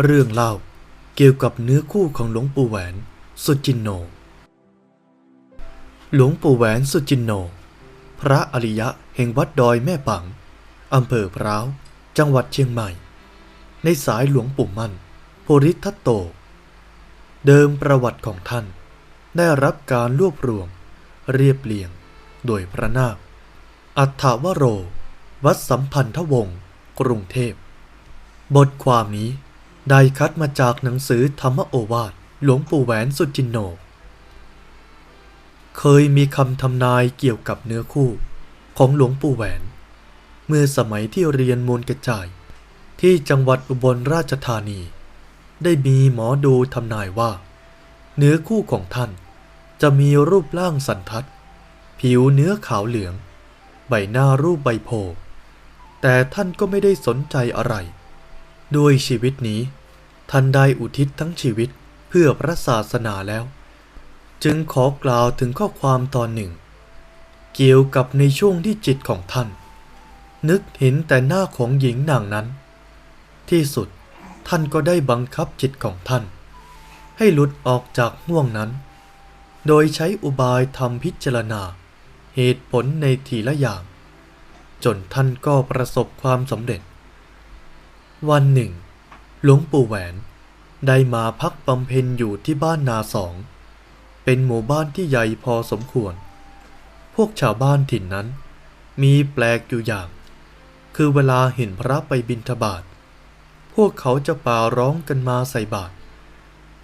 เรื่องเล่าเกี่ยวกับเนื้อคู่ของหลวงปู่แหวน สุจินโน หลวงปู่แหวนสุจินโน พระอริยะแห่งวัดดอยแม่ปังอำเภอพร้าว จังหวัดเชียงใหม่ ในสายหลวงปู่มั่นโพริทัตโต เดิมประวัติของท่าน ได้รับการรวบรวม เรียบเรียง โดยพระนาค อัฏฐวโร วัดสัมพันธวงศ์กรุงเทพ บทความนี้ ได้คัดมาจากหนังสือธรรมโอวาทหลวงปู่แหวนสุจินโน เคยมีคำทำนายเกี่ยวกับเนื้อคู่ของหลวงปู่แหวน เมื่อสมัยที่เรียนมูลกระจาย ที่จังหวัดอุบลราชธานี ได้มีหมอดูทำนายว่า เนื้อคู่ของท่านจะมีรูปร่างสันทัด ผิวเนื้อขาวเหลือง ใบหน้ารูปใบโพแต่ท่านก็ไม่ได้สนใจอะไร ด้วยชีวิตนี้ ท่านได้อุทิศทั้งชีวิตเพื่อพระศาสนาแล้ว จึงขอกล่าวถึงข้อความตอนหนึ่ง เกี่ยวกับในช่วงที่จิตของท่าน นึกเห็นแต่หน้าของหญิงนางนั้น ที่สุดท่านก็ได้บังคับจิตของท่าน ให้หลุดออกจากห่วงนั้น โดยใช้อุบายทำพิจารณา เหตุผลในทีละอย่าง จนท่านก็ประสบความสำเร็จ วันหนึ่ง หลวงปู่แหวนได้มาพักบำเพ็ญอยู่ที่บ้านนาสอง เป็นหมู่บ้านที่ใหญ่พอสมควร พวกชาวบ้านถิ่นนั้น มีแปลกอยู่อย่าง คือเวลาเห็นพระไปบิณฑบาต พวกเขาจะป่าร้องกันมาใส่บาตร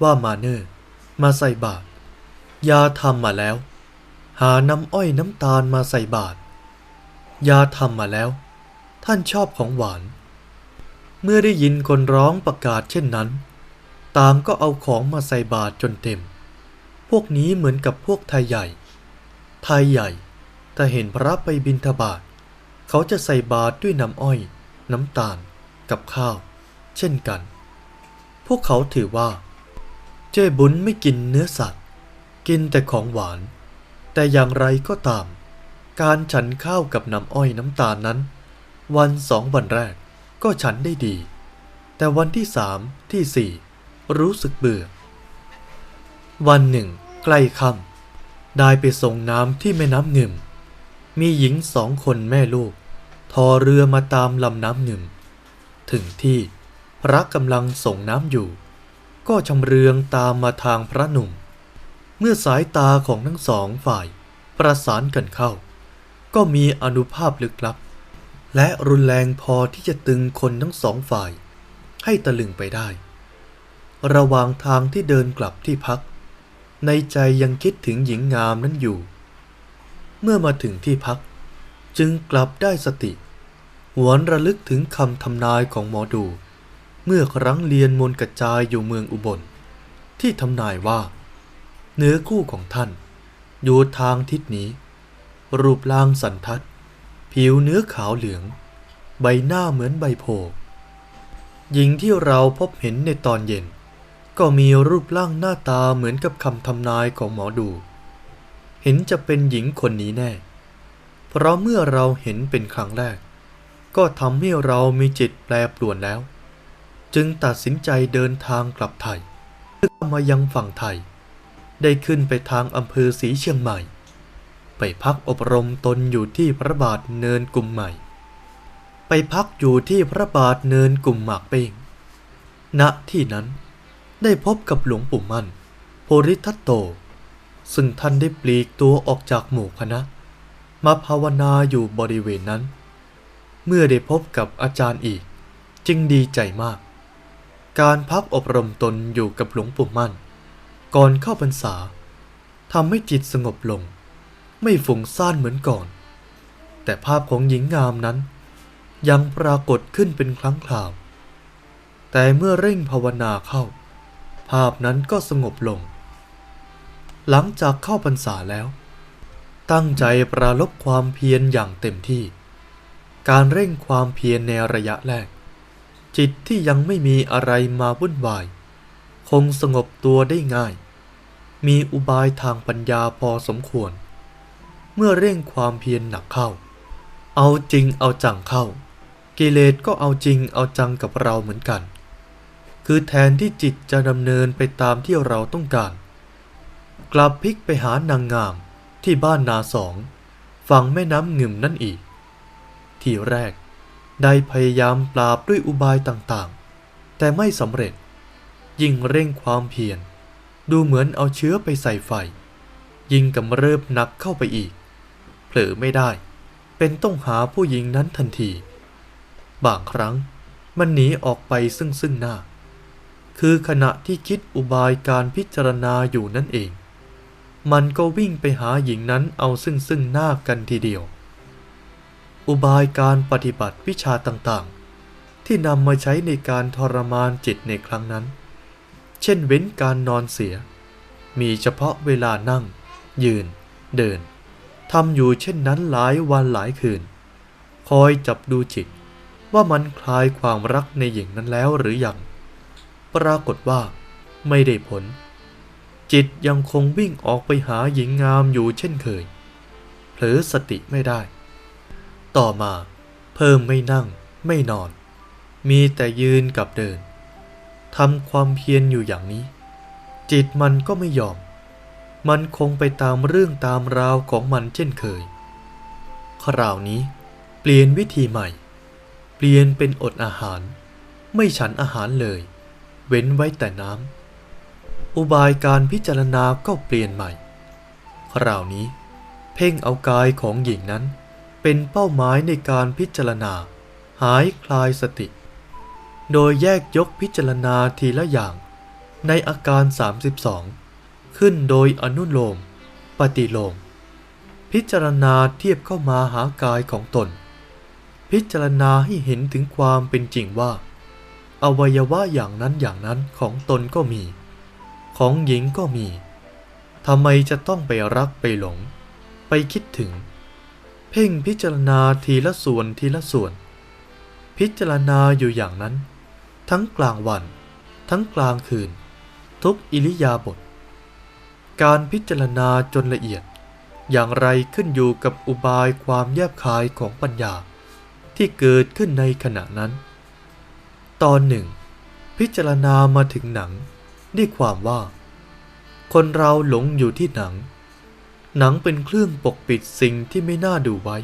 ว่ามาเนอร์มาใส่บาตรยาทำมาแล้ว หาน้ำอ้อยน้ำตาลมาใส่บาตรยาทำมาแล้ว ท่านชอบของหวาน เมื่อได้ยินคนร้องประกาศเช่นนั้น ต่างก็เอาของมาใส่บาตรจนเต็ม พวกนี้เหมือนกับพวกไทยใหญ่ ไทยใหญ่ถ้าเห็นพระไปบิณฑบาตเขาจะใส่บาตรด้วยน้ำอ้อย น้ำตาล กับข้าว เช่นกัน พวกเขาถือว่า เจ้บุญไม่กินเนื้อสัตว์ กินแต่ของหวาน แต่อย่างไรก็ตาม การฉันข้าวกับน้ำอ้อยน้ำตาลนั้น วันสองวันแรก ก็ฉันได้ดี แต่วันที่สามที่สี่รู้สึกเบื่อ วันหนึ่ง ใกล้ค่ำได้ไปส่งน้ำที่แม่น้ำเงิมมีหญิงสองคนแม่ลูก ทอเรือมาตามลำน้ำเงิมถึงที่พระกำลังส่งน้ำอยู่ ก็ชำเรืองตามมาทางพระหนุ่ม เมื่อสายตาของทั้งสองฝ่ายประสานกันเข้า ก็มีอนุภาพลึกลับ และรุนแรงพอที่จะตึงคนทั้งสองฝ่าย ให้ตะลึงไปได้ ระหว่างทางที่เดินกลับที่พัก ในใจยังคิดถึงหญิงงามนั้นอยู่ เมื่อมาถึงที่พัก จึงกลับได้สติ หวนระลึกถึงคำทำนายของหมอดู เมื่อครั้งเรียนมนต์กระจายอยู่เมืองอุบล ที่ทำนายว่า เนื้อคู่ของท่าน อยู่ทางทิศนี้ รูปร่างสันทัด ผิวเนื้อขาวเหลือง ใบหน้าเหมือนใบโพธิ์หญิงที่เราพบเห็นในตอนเย็น ก็มีรูปร่างหน้าตาเหมือนกับคำทำนายของหมอดู เห็นจะเป็นหญิงคนนี้แน่ เพราะเมื่อเราเห็นเป็นครั้งแรก ก็ทำให้เรามีจิตแปรปรวนแล้ว จึงตัดสินใจเดินทางกลับไทยเพื่อมายังฝั่งไทย ได้ขึ้นไปทางอำเภอศรีเชียงใหม่ ไปพักอบรมตนอยู่ที่พระบาทเนินกุมใหม่ ไปพักอยู่ที่พระบาทเนินกุมหมากเป้ง ณ ที่นั้นได้พบกับหลวงปู่มั่น โพริทัตโต ซึ่งท่านได้ปลีกตัวออกจากหมู่คณะ มาภาวนาอยู่บริเวณนั้น เมื่อได้พบกับอาจารย์อีกจึงดีใจมาก การพักอบรมตนอยู่กับหลวงปู่มั่น ก่อนเข้าพรรษาทำให้จิตสงบลง ไม่ฝุ่งซ่านเหมือนก่อน แต่ภาพของหญิงงามนั้น ยังปรากฏขึ้นเป็นครั้งคราว แต่เมื่อเร่งภาวนาเข้า ภาพนั้นก็สงบลง หลังจากเข้าพรรษาแล้ว ตั้งใจปราลบความเพียรอย่างเต็มที่ การเร่งความเพียรในระยะแรก จิตที่ยังไม่มีอะไรมาวุ่นวาย คงสงบตัวได้ง่าย มีอุบายทางปัญญาพอสมควร เมื่อเร่งความเพียรหนักเข้า เอาจริงเอาจังเข้า กิเลสก็เอาจริงเอาจังกับเราเหมือนกัน คือแทนที่จิตจะดำเนินไปตามที่เราต้องการ กลับพลิกไปหานางงามที่บ้านนาสองฝั่งแม่น้ำเงึมนั่นอีก ทีแรกได้พยายามปราบด้วยอุบายต่างๆ แต่ไม่สำเร็จ ยิ่งเร่งความเพียร ดูเหมือนเอาเชื้อไปใส่ไฟ ยิ่งกำเริบหนักเข้าไปอีก เผลอไม่ได้ เป็นต้องหาผู้หญิงนั้นทันที บางครั้งมันหนีออกไปซึ่งซึ่งหน้า คือขณะที่คิดอุบายการพิจารณาอยู่นั่นเอง มันก็วิ่งไปหาหญิงนั้นเอาซึ่งซึ่งหน้ากันทีเดียว อุบายการปฏิบัติวิชาต่างๆ ที่นำมาใช้ในการทรมานจิตในครั้งนั้น เช่นเว้นการนอนเสีย มีเฉพาะเวลานั่ง ยืน เดิน ทำอยู่เช่นนั้นหลายวันหลายคืน คอยจับดูจิต ว่ามันคลายความรักในหญิงนั้นแล้วหรือยัง ปรากฏว่า ไม่ได้ผล จิตยังคงวิ่งออกไปหาหญิงงามอยู่เช่นเคย เผลอสติไม่ได้ ต่อมาเพิ่มไม่นั่งไม่นอน มีแต่ยืนกับเดินทำความเพียรอยู่อย่างนี้ จิตมันก็ไม่ยอม มันคงไปตามเรื่องตามราวของมันเช่นเคย คราวนี้ เปลี่ยนวิธีใหม่ เปลี่ยนเป็นอดอาหาร ไม่ฉันอาหารเลย เว้นไว้แต่น้ำ อุบายการพิจารณาก็เปลี่ยนใหม่ คราวนี้ เพ่งเอากายของหญิงนั้น เป็นเป้าหมายในการพิจารณา หายคลายสติ โดยแยกยกพิจารณาทีละอย่างในอาการ 32 ขึ้นโดยอนุโลม ปฏิโลม พิจารณาเทียบเข้ามาหากายของตน พิจารณาให้เห็นถึงความเป็นจริงว่า อวัยวะอย่างนั้นอย่างนั้นของตนก็มี ของหญิงก็มีทำไมจะต้องไปรักไปหลง ไปคิดถึง เพ่งพิจารณาทีละส่วนทีละส่วน พิจารณาอยู่อย่างนั้น ทั้งกลางวัน ทั้งกลางคืน ทุกอิริยาบถ การพิจารณาจนละเอียด อย่างไรขึ้นอยู่กับอุบายความแยบคายของปัญญา ที่เกิดขึ้นในขณะนั้น ตอนหนึ่ง พิจารณามาถึงหนังด้วยความว่า คนเราหลงอยู่ที่หนัง หนังเป็นเครื่องปกปิดสิ่งที่ไม่น่าดูไว้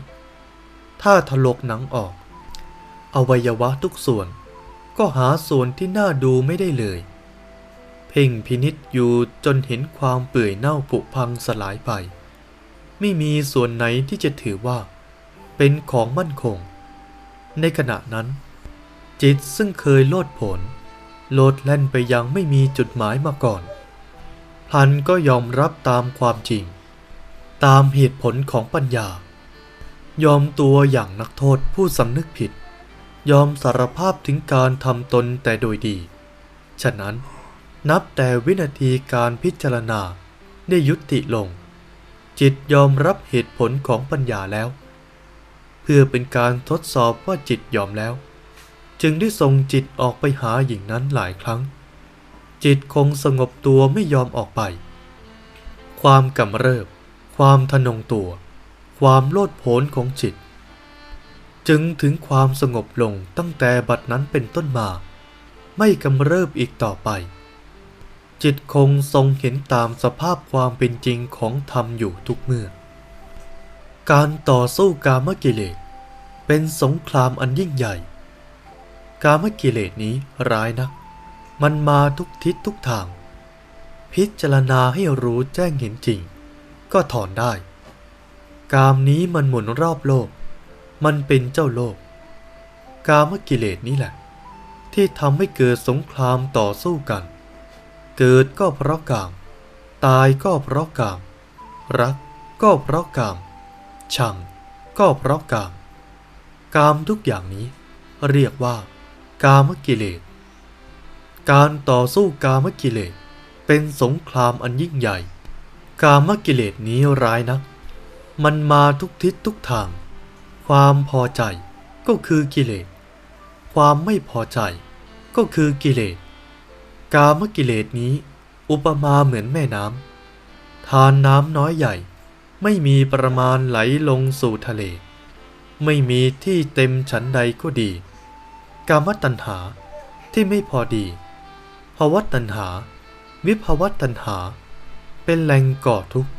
ถ้าถลกหนังออก อวัยวะทุกส่วนก็หาส่วนที่น่าดูไม่ได้เลย พ่งพินิษอยู่จนเห็นความเปื่อยเน่าผุพังสลายไป ไม่มีส่วนไหนที่จะถือว่า เป็นของมั่นคง ในขณะนั้น จิตซึ่งเคยโลดผนโลดแล่นไปยังไม่มีจุดหมายมาก่อน พันก็ยอมรับตามความจริง ตามเหตุผลของปัญญา ยอมตัวอย่างนักโทษผู้สำนึกผิด ยอมสารภาพถึงการทำตนแต่โดยดี ฉะนั้น นับแต่วินาทีการพิจารณาได้ยุติลง จิตยอมรับเหตุผลของปัญญาแล้ว เพื่อเป็นการทดสอบว่าจิตยอมแล้ว จึงได้ส่งจิตออกไปหาหญิงนั้นหลายครั้ง จิตคงสงบตัวไม่ยอมออกไป ความกำเริบ ความทะนงตัว ความโลดโผนของจิต จึงถึงความสงบลงตั้งแต่บัดนั้นเป็นต้นมา ไม่กำเริบอีกต่อไป จิตคงทรงเห็นตามสภาพความเป็นจริงของธรรมอยู่ทุกเมื่อ การต่อสู้กามกิเลสเป็นสงครามอันยิ่งใหญ่ กามกิเลสนี้ร้ายนัก มันมาทุกทิศทุกทาง พิจารณาให้รู้แจ้งเห็นจริง ก็ถอนได้ กามนี้มันหมุนรอบโลก มันเป็นเจ้าโลก กามกิเลสนี้แหละ ที่ทำให้เกิดสงครามต่อสู้กัน เกิดก็เพราะกามตายก็เพราะกามรักก็เพราะกามชังก็เพราะกามกามทุกอย่างนี้ เรียกว่ากามกิเลส การต่อสู้กามกิเลส เป็นสงครามอันยิ่งใหญ่ กามกิเลสนี้ร้ายนัก มันมาทุกทิศทุกทาง ความพอใจก็คือกิเลส ความไม่พอใจก็คือกิเลส กามกิเลสนี้ อุปมาเหมือนแม่น้ำทานน้ำน้อยใหญ่ ไม่มีประมาณไหลลงสู่ทะเล ไม่มีที่เต็มฉันใดก็ดี กามตัณหาที่ไม่พอดีภาวะตัณหา วิภาวะตัณหา เป็นแหล่งก่อทุกข์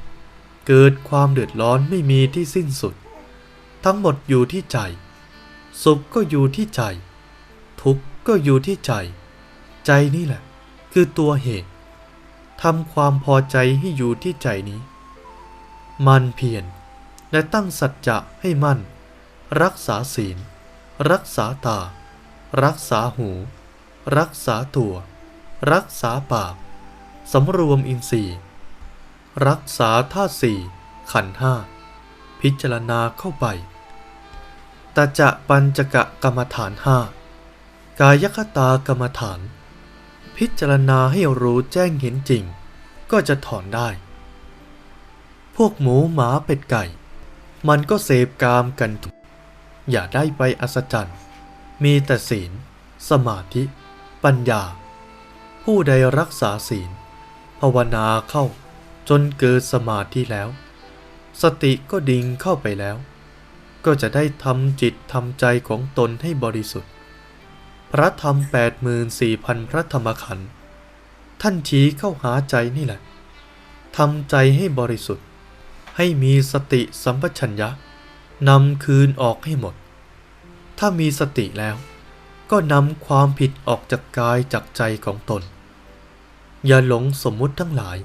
เกิดความเดือดร้อนไม่มีที่สิ้นสุด ทั้งหมดอยู่ที่ใจ สุขก็อยู่ที่ใจ ทุกข์ก็อยู่ที่ใจ ใจนี่แหละ คือตัวเหตุทำความพอใจให้อยู่ที่ใจนี้ มันเพียรและตั้งสัจจะให้มั่น รักษาศีล รักษาตา รักษาหู รักษาตัว รักษาปากสำรวมอินทรีย์ รักษาธาสี่ขันห้า พิจารณาเข้าไปตาจะปัญจกะกรรมฐานห้ากายคตากรรมฐาน พิจารณาให้รู้แจ้งเห็นจริง ก็จะถอนได้ พวกหมูหมาเป็ดไก่ มันก็เสพกามกันทุกอย่าได้ไปอัศจรรย์ มีแต่ศีล สมาธิ ปัญญา ผู้ใดรักษาศีล ภาวนาเข้าจนเกิดสมาธิแล้ว สติก็ดิ่งเข้าไปแล้ว ก็จะได้ทำจิตทำใจของตนให้บริสุทธิ์ พระธรรม84,000พระธรรมขันธ์ท่านชี้เข้าหาใจนี่แหละทำใจให้บริสุทธิ์ ให้มีสติสัมปชัญญะนำคืนออกให้หมด ถ้ามีสติแล้วก็นำความผิดออกจากกายจากใจของตน อย่าหลงสมมุติทั้งหลาย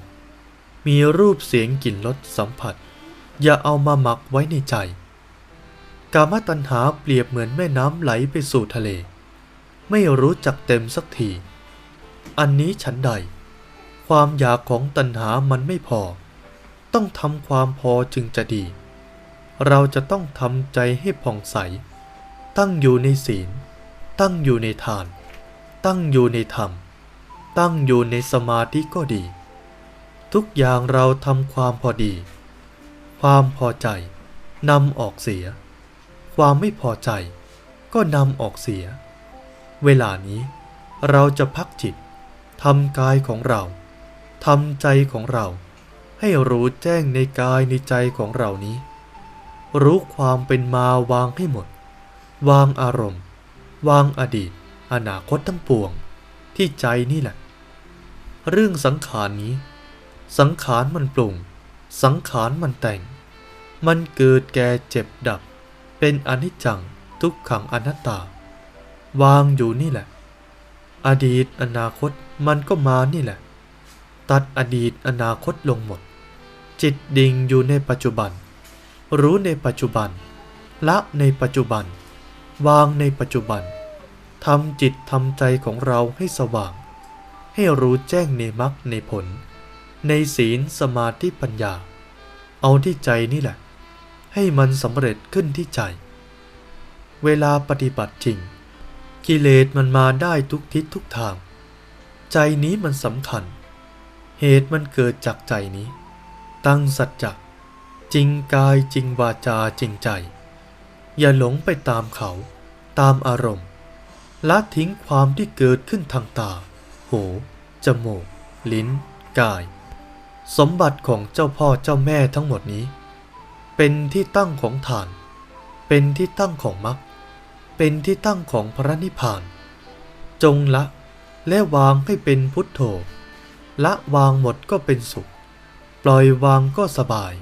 มีรูปเสียงกลิ่นรสสัมผัส อย่าเอามาหมักไว้ในใจ กามตัณหาเปรียบเหมือนแม่น้ำไหลไปสู่ทะเล ไม่รู้จักเต็มสักที อันนี้ฉันใด ความอยากของตัณหามันไม่พอ ต้องทำความพอจึงจะดี เราจะต้องทำใจให้ผ่องใส ตั้งอยู่ในศีล ตั้งอยู่ในทาน ตั้งอยู่ในธรรม ตั้งอยู่ในสมาธิก็ดี ทุกอย่างเราทำความพอดี ความพอใจนำออกเสีย ความไม่พอใจก็นำออกเสีย เวลานี้เราจะพักจิตทำกายของเราทำใจของเรา ให้รู้แจ้งในกายในใจของเรานี้ รู้ความเป็นมาวางให้หมด วางอารมณ์ วางอดีต อนาคตทั้งปวง ที่ใจนี่แหละ เรื่องสังขารนี้ สังขารมันปรุง สังขารมันแต่ง มันเกิดแก่เจ็บดับ เป็นอนิจจังทุกขังอนัตตา วางอยู่นี่แหละ อดีตอนาคตมันก็มานี่แหละ ตัดอดีตอนาคตลงหมด จิตดิ่งอยู่ในปัจจุบัน รู้ในปัจจุบัน ละในปัจจุบัน วางในปัจจุบันทำจิตทำใจของเราให้สว่าง ให้รู้แจ้งในมรรคในผล ในศีลสมาธิปัญญา เอาที่ใจนี่แหละ ให้มันสำเร็จขึ้นที่ใจ เวลาปฏิบัติจริง กิเลสมันมาได้ทุกทิศทุกทาง ใจนี้มันสำคัญ เหตุมันเกิดจากใจนี้ ตั้งสัจจะจริงกายจริงวาจาจริงใจ อย่าหลงไปตามเขา ตามอารมณ์ละทิ้งความที่เกิดขึ้นทางตา หู จมูก ลิ้น กาย สมบัติของเจ้าพ่อเจ้าแม่ทั้งหมดนี้ เป็นที่ตั้งของฐาน เป็นที่ตั้งของมรรค เป็นที่ตั้งของพระนิพพาน จงละและวางให้เป็นพุทโธละวางหมดก็เป็นสุข ปล่อยวางก็สบาย